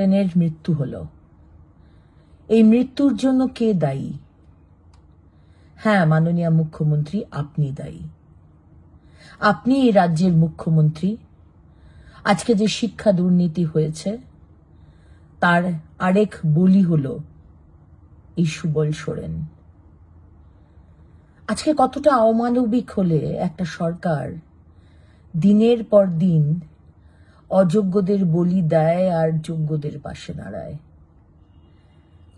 সেনের মৃত্যু হলো। এই মৃত্যুর জন্য কে দায়ী? হ্যাঁ মাননীয় মুখ্যমন্ত্রী, আপনি দায়ী। আপনি এই রাজ্যের মুখ্যমন্ত্রী। আজকে যে শিক্ষা দুর্নীতি হয়েছে, তার আরেক বলি হল এই সুবল সোরেন। আজকে কতটা অমানবিক হলে একটা সরকার দিনের পর দিন অযোগ্যদের বলি দেয় আর যোগ্যদের পাশে দাঁড়ায়।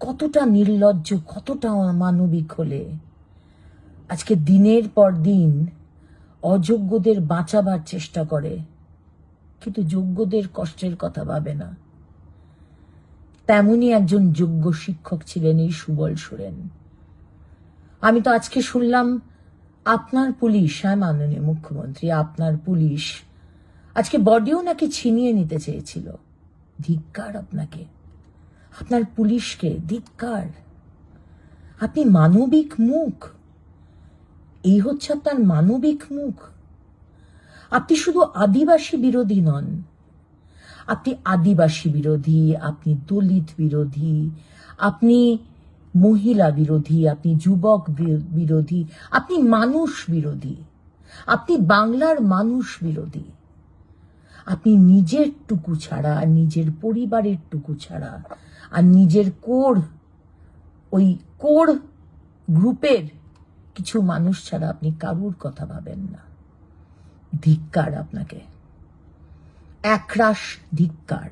কতটা নির্লজ্জ, কতটা অমানবিক হলে। আজকে দিনের পর দিন অযোগ্যদের বাঁচাবার চেষ্টা করে, কিন্তু যোগ্যদের কষ্টের কথা ভাবে না। তেমনই একজন যোগ্য শিক্ষক ছিলেন এই সুবল সোরেন। আমি তো আজকে শুনলাম, আপনার পুলিশ হ্যাঁ মাননীয় মুখ্যমন্ত্রী, আপনার পুলিশ আজকে বডিও নাকি ছিনিয়ে নিতে চেয়েছিল। ধিক্কার আপনাকে। আপনার পুলিশকে ধিক্কার। আপনি মানবিক মুখ। এই হচ্ছে আপনার মানবিক মুখ। আপনি শুধু আদিবাসী বিরোধী নন। আপনি আদিবাসী বিরোধী, আপনি দলিত বিরোধী, আপনি মহিলা বিরোধী, আপনি যুবক বিরোধী, আপনি মানুষ বিরোধী, আপনি বাংলার মানুষ বিরোধী। আপনি নিজের টুকু ছাড়া আর নিজের পরিবারের টুকু ছাড়া, আর নিজের কোর, ওই কোর গ্রুপের কিছু মানুষ ছাড়া আপনি কারুর কথা ভাবেন না। ধিক্কার আপনাকে। একরাশ ধিক্কার।